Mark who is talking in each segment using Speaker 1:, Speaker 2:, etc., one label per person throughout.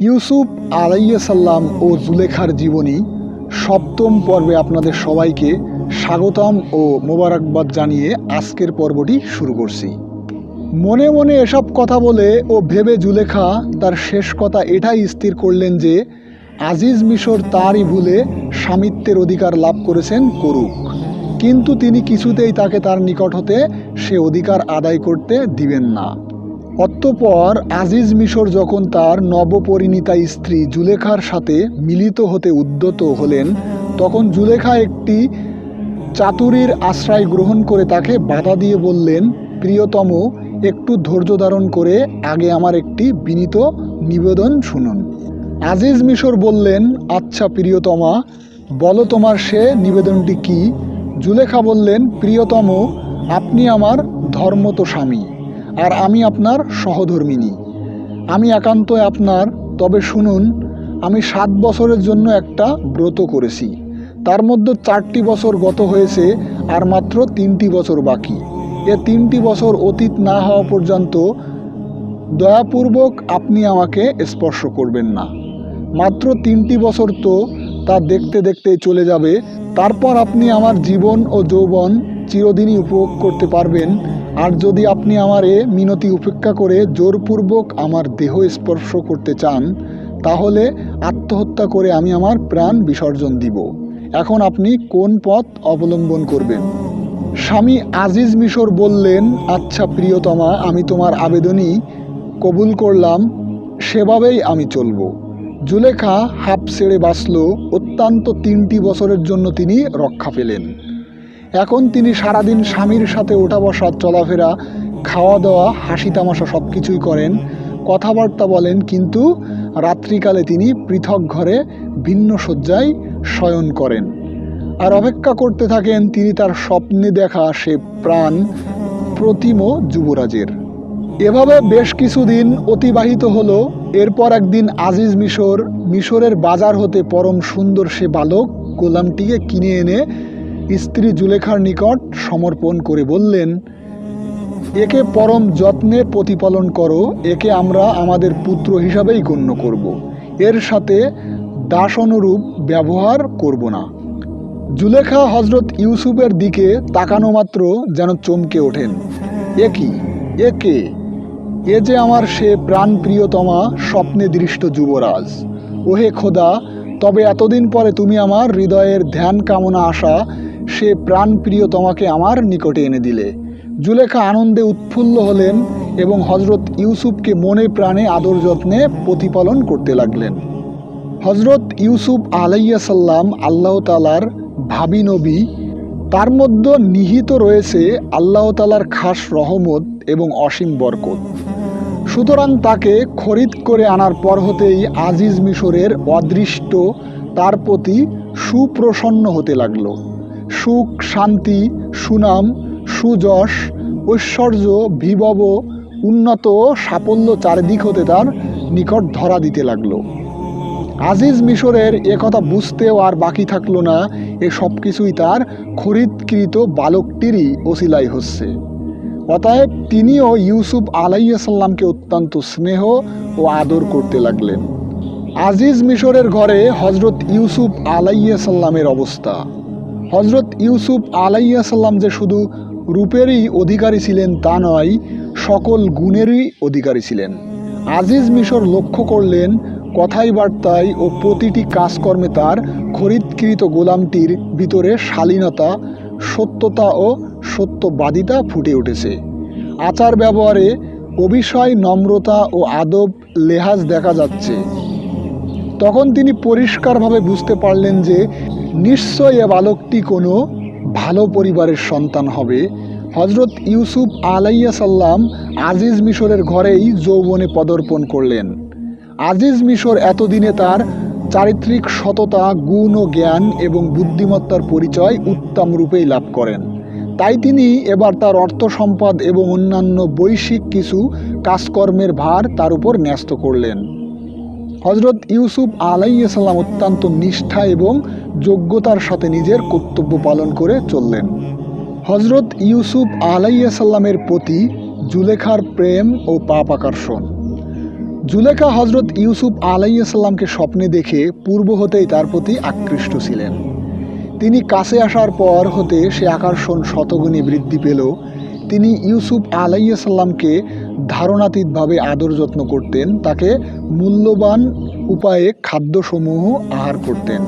Speaker 1: ইউসুফ আলাইসাল্লাম ও জুলেখার জীবনী সপ্তম পর্বে আপনাদের সবাইকে স্বাগতম ও মোবারকবাদ জানিয়ে আজকের পর্বটি শুরু করছি। মনে মনে এসব কথা বলে ও ভেবে জুলেখা তার শেষ কথা এটাই স্থির করলেন যে, আজিজ মিশর তারই ভুলে স্বামিত্বের অধিকার লাভ করেছেন করুক। কিন্তু তিনি কিছুতেই তাকে তার নিকট হতে সে অধিকার আদায় করতে দিবেন না। অতঃপর আজিজ মিশর যখন তার নবপরিণীতা স্ত্রী জুলেখার সাথে মিলিত হতে উদ্যত হলেন, তখন জুলেখা একটি চাতুরীর আশ্রয় গ্রহণ করে তাকে বাধা দিয়ে বললেন, প্রিয়তম, একটু ধৈর্য ধারণ করে আগে আমার একটি বিনীত নিবেদন শুনুন। আজিজ মিশর বললেন আচ্ছা প্রিয়তমা, বলো তোমার সে নিবেদনটি কি? জুলেখা বললেন, প্রিয়তম, আপনি আমার ধর্মত স্বামী আর আমি আপনার সহধর্মিনী আমি একান্তই আপনার, তবে শুনুন, আমি সাত বছরের জন্য একটা ব্রত করেছি। তার মধ্যে চারটি বছর গত হয়েছে আর মাত্র তিনটি বছর বাকি। এ তিনটি বছর অতীত না হওয়া পর্যন্ত দয়াপূর্বক আপনি আমাকে স্পর্শ করবেন না। মাত্র তিনটি বছর তো তা দেখতে দেখতে চলে যাবে। তারপর আপনি আমার জীবন ও যৌবন চিরদিনই উপভোগ করতে পারবেন আর যদি আপনি আমার এ মিনতি উপেক্ষা করে জোরপূর্বক আমার দেহ স্পর্শ করতে চান, তাহলে আত্মহত্যা করে আমি আমার প্রাণ বিসর্জন দিব। এখন আপনি কোন পথ অবলম্বন করবেন? স্বামী আজিজ মিশর বললেন আচ্ছা প্রিয়তমা, আমি তোমার আবেদনই কবুল করলাম, সেভাবেই আমি চলবো। জুলেখা হাফ ছেড়ে বাঁচল, অত্যন্ত তিনটি বছরের জন্য তিনি রক্ষা পেলেন। এখন তিনি সারাদিন স্বামীর সাথে ওঠা বসা, চলাফেরা, খাওয়া দাওয়া, হাসি তামাশা সব কিছুই করেন। কথাবার্তা বলেন, কিন্তু রাত্রিকালে তিনি পৃথক ঘরে ভিন্ন শয্যায় শয়ন করেন। আর অপেক্ষা করতে থাকেন, তিনি তার স্বপ্নে দেখা সে প্রাণ প্রতিম যুবরাজের। এভাবে বেশ কিছুদিন অতিবাহিত হলো। এরপর একদিন আজিজ মিশর, মিশরের বাজার হতে পরম সুন্দর সে বালক গোলামটিকে কিনে এনে স্ত্রী জুলেখার নিকট সমর্পণ করে বললেন, একে পরম যত্নে প্রতিপালন করো, একে আমরা আমাদের পুত্র হিসাবেই গণ্য করব। এর সাথে দাস অনুরূপ ব্যবহার করব না। জুলেখা হজরত ইউসুফের দিকে তাকানো মাত্র যেন চমকে ওঠেন। এ কি? এ যে আমার সে প্রাণপ্রিয়তমা স্বপ্নে দৃষ্ট যুবরাজ। ওহে খোদা, তবে এতদিন পরে তুমি আমার হৃদয়ের ধ্যান কামনা আসা সে প্রাণপ্রিয় তোমাকে আমার নিকটে এনে দিলে। জুলেখা আনন্দে উৎফুল্ল হলেন এবং হজরত ইউসুফকে মনে প্রাণে আদর যত্নে প্রতিপালন করতে লাগলেন। হজরত ইউসুফ আলাইসাল্লাম আল্লাহ তালার ভাবি নবী। তার মধ্যে নিহিত রয়েছে আল্লাহ তালার খাস রহমত এবং অসীম বরকত। সুতরাং তাকে খরিদ করে আনার পর হতেই আজিজ মিশরের অদৃষ্ট তার প্রতি সুপ্রসন্ন হতে লাগল। সুখ, শান্তি, সুনাম, সুযশ, ঐশ্বর্য, বিভব, উন্নত, সাফল্য চারিদিক হতে তার নিকট ধরা দিতে লাগল। আজিজ মিশরের একথা বুঝতেও আর বাকি থাকল না, এ সব কিছুই তার খরিদকৃত বালকটিরই ওসিলাই হচ্ছে। অতএব তিনিও ইউসুফ আলাইসাল্লামকে অত্যন্ত স্নেহ ও আদর করতে লাগলেন। আজিজ মিশরের ঘরে হজরত ইউসুফ আলাইসাল্লামের অবস্থা। হজরত ইউসুফ আলাইসাল্লাম যে শুধু রূপেরই অধিকারী ছিলেন তা নয়, সকল গুণেরই অধিকারী ছিলেন। আজিজ মিশর লক্ষ্য করলেন, কথাই বার্তায় ও প্রতিটি কাজকর্মে তার খরিদকৃত গোলামটির ভিতরে শালীনতা, সত্যতা ও সত্যবাদিতা ফুটে উঠেছে। আচার ব্যবহারে অবিষয় নম্রতা ও আদব লেহাজ দেখা যাচ্ছে। তখন তিনি পরিষ্কারভাবে বুঝতে পারলেন যে নিশ্চয় এ বালকটি কোনো ভালো পরিবারের সন্তান হবে। হজরত ইউসুফ আলাইয়া সাল্লাম আজিজ মিশরের ঘরেই যৌবনে পদার্পণ করলেন। আজিজ মিশর এতদিনে তার চারিত্রিক সততা, গুণ ও জ্ঞান এবং বুদ্ধিমত্তার পরিচয় উত্তম রূপেই লাভ করেন। তাই তিনি এবার তার অর্থ সম্পদ এবং অন্যান্য বৈশ্বিক কিছু কাজকর্মের ভার তার উপর ন্যস্ত করলেন। হজরত ইউসুফ আলাইসাল্লাম অত্যন্ত নিষ্ঠা এবং যোগ্যতার সাথে নিজের কর্তব্য পালন করে চললেন। হজরত ইউসুফ আলাইসাল্লামের প্রতি জুলেখার প্রেম ও পাপ আকর্ষণ। জুলেখা হজরত ইউসুফ আলাইসাল্লামকে স্বপ্নে দেখে পূর্ব হতেই তার প্রতি আকৃষ্ট ছিলেন। তিনি কাছে আসার পর হতে সে আকর্ষণ শতগুণে বৃদ্ধি পেল। তিনি ইউসুফ আলাইসাল্লামকে ধারণাতীতভাবে আদর যত্ন করতেন, তাকে মূল্যবান উপায়ে খাদ্যসমূহ আহার করতেন।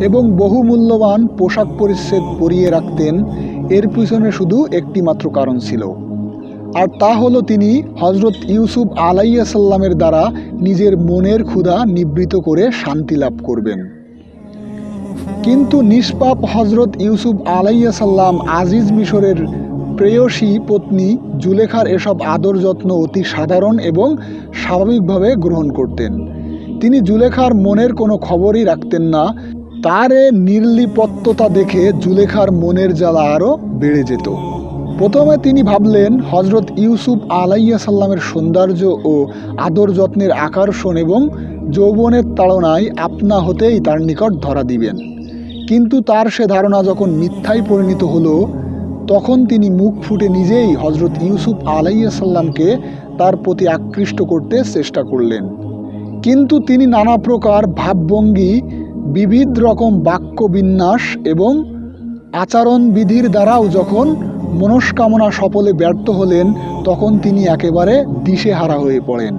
Speaker 1: এবং বহু মূল্যবান পোশাক পরিচ্ছেদ পরিয়ে রাখতেন, এর পিছনে শুধু একটি মাত্র কারণ ছিল। আর তা হলো তিনি হজরত ইউসুফ আলাইসাল্লামের দ্বারা নিজের মনের ক্ষুধা নিবৃত করে শান্তি লাভ করবেন। কিন্তু নিষ্পাপ হজরত ইউসুফ আলাইসাল্লাম আজিজ মিশরের প্রেয়সী পত্নী জুলেখার এসব আদর যত্ন অতি সাধারণ এবং স্বাভাবিকভাবে গ্রহণ করতেন। তিনি জুলেখার মনের কোনো খবরই রাখতেন না তার এ নির্লিপত্ততা দেখে জুলেখার মনের জ্বালা আরও বেড়ে যেত। প্রথমে তিনি ভাবলেন হজরত ইউসুফ আলাইয়া সাল্লামের সৌন্দর্য ও আদর যত্নের আকর্ষণ এবং যৌবনের তাড়নায় আপনা হতেই তার নিকট ধরা দিবেন। কিন্তু তার সে ধারণা যখন মিথ্যায় পরিণত হলো, তখন তিনি মুখ ফুটে নিজেই হজরত ইউসুফ আলাইয়া সাল্লামকে তার প্রতি আকৃষ্ট করতে চেষ্টা করলেন। কিন্তু তিনি নানা প্রকার ভাবভঙ্গি বিবিধ রকম বাক্য বিন্যাস এবং আচরণ বিধির দ্বারাও যখন মনস্কামনা সফলে ব্যর্থ হলেন, তখন তিনি একেবারে দিশেহারা হয়ে পড়েন।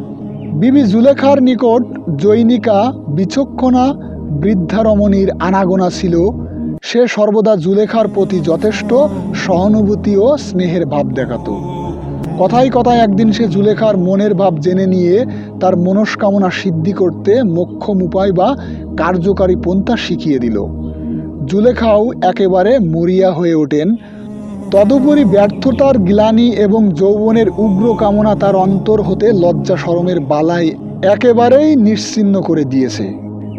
Speaker 1: বিবি জুলেখার নিকট জৈনিকা বিচক্ষণা বৃদ্ধারমণীর আনাগোনা ছিল। সে সর্বদা জুলেখার প্রতি যথেষ্ট সহানুভূতি ও স্নেহের ভাব দেখাতো। কথায় কথায় একদিন সে জুলেখার মনের ভাব জেনে নিয়ে তার মনস্কামনা সিদ্ধি করতে মোক্ষম উপায় বা কার্যকারী পন্থা শিখিয়ে দিল। জুলেখাও একেবারে মরিয়া হয়ে ওঠেন। তদুপরি ব্যর্থতার গ্লানি এবং যৌবনের উগ্র কামনা তার অন্তর হতে লজ্জা সরমের বালাই একেবারেই নিশ্চিন্ন করে দিয়েছে।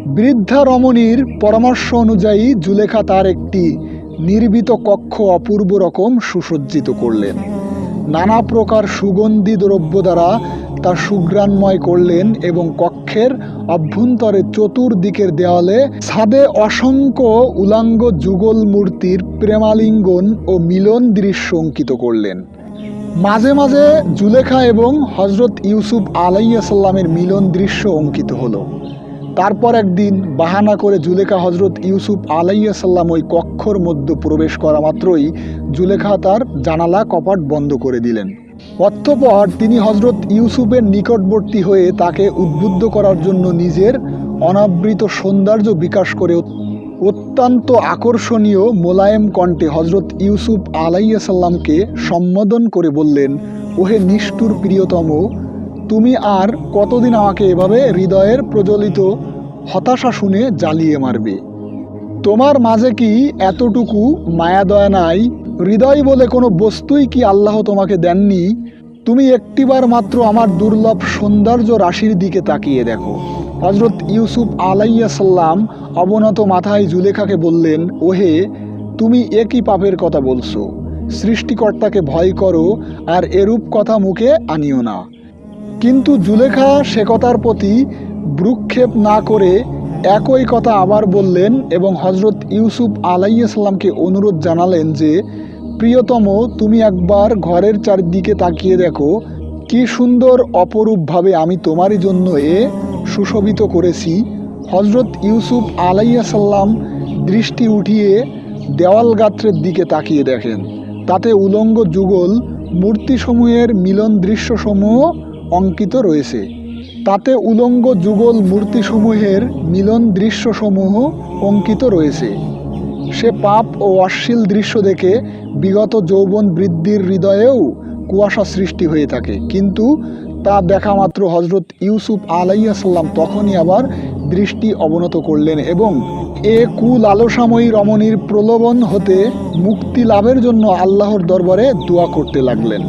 Speaker 1: বৃদ্ধা রমণীর পরামর্শ অনুযায়ী জুলেখা তার একটি নির্বিত কক্ষ অপূর্ব রকম সুসজ্জিত করলেন। নানা প্রকার সুগন্ধি দ্রব্য দ্বারা তা সুগ্রাণময় করলেন এবং কক্ষের অভ্যন্তরে চতুর্দিকের দেওয়ালে ছাদে অসংখ্য উলাঙ্গ যুগল মূর্তির প্রেমালিঙ্গন ও মিলন দৃশ্য অঙ্কিত করলেন। মাঝে মাঝে জুলেখা এবং হজরত ইউসুফ আলাইসাল্লামের মিলন দৃশ্য অঙ্কিত হলো। তারপর একদিন বাহানা করে জুলেখা হজরত ইউসুফ আলাইসাল্লাম ওই কক্ষর মধ্যে প্রবেশ করা মাত্রই জুলেখা তার জানালা, কপাট বন্ধ করে দিলেন। অর্থপর তিনি হজরত ইউসুফের নিকটবর্তী হয়ে তাকে উদ্বুদ্ধ করার জন্য নিজের অনাবৃত সৌন্দর্য বিকাশ করে অত্যন্ত আকর্ষণীয় মোলায়েম কণ্ঠে হজরত ইউসুফ আলাইসাল্লামকে সম্বোধন করে বললেন, ওহে নিষ্ঠুর প্রিয়তম, তুমি আর কতদিন আমাকে এভাবে হৃদয়ের প্রজ্বলিত হতাশা শুনে জ্বালিয়ে মারবে? তোমার মাঝে কি এতটুকু মায়া দয়া নাই? হৃদয় বলে কোনো বস্তুই কি আল্লাহ তোমাকে দেননি? তুমি একটিবার মাত্র আমার দুর্লভ সৌন্দর্য রাশির দিকে তাকিয়ে দেখো। হজরত ইউসুফ আলাইয়া সাল্লাম অবনত মাথায় জুলেখাকে বললেন, ওহে, তুমি একই পাপের কথা বলছো। সৃষ্টিকর্তাকে ভয় করো আর এরূপ কথা মুখে আনিও না। কিন্তু জুলেখা সে কথার প্রতি ভ্রুক্ষেপ না করে একই কথা আবার বললেন এবং হজরত ইউসুফ আলাইসাল্লামকে অনুরোধ জানালেন যে, প্রিয়তম, তুমি একবার ঘরের চারদিকে তাকিয়ে দেখো, কি সুন্দর অপরূপভাবে আমি তোমারই জন্য এ সুশোভিত করেছি। হজরত ইউসুফ আলাইসাল্লাম দৃষ্টি উঠিয়ে দেওয়াল গাত্রের দিকে তাকিয়ে দেখেন। তাতে উলঙ্গ যুগল, মূর্তিসমূহের মিলন দৃশ্যসমূহ অঙ্কিত রয়েছে। তাতে উলঙ্গ যুগল মূর্তিসমূহের মিলন দৃশ্যসমূহ অঙ্কিত রয়েছে। সে পাপ ও অশ্লীল দৃশ্য দেখে বিগত যৌবন বৃদ্ধির হৃদয়েও কুয়াশা সৃষ্টি হয়ে থাকে। কিন্তু তা দেখা মাত্র হজরত ইউসুফ আলাইসাল্লাম তখনই আবার দৃষ্টি অবনত করলেন এবং এ কুল আলোসাময়ী রমণীর প্রলোভন হতে মুক্তি লাভের জন্য আল্লাহর দরবারে দোয়া করতে লাগলেন।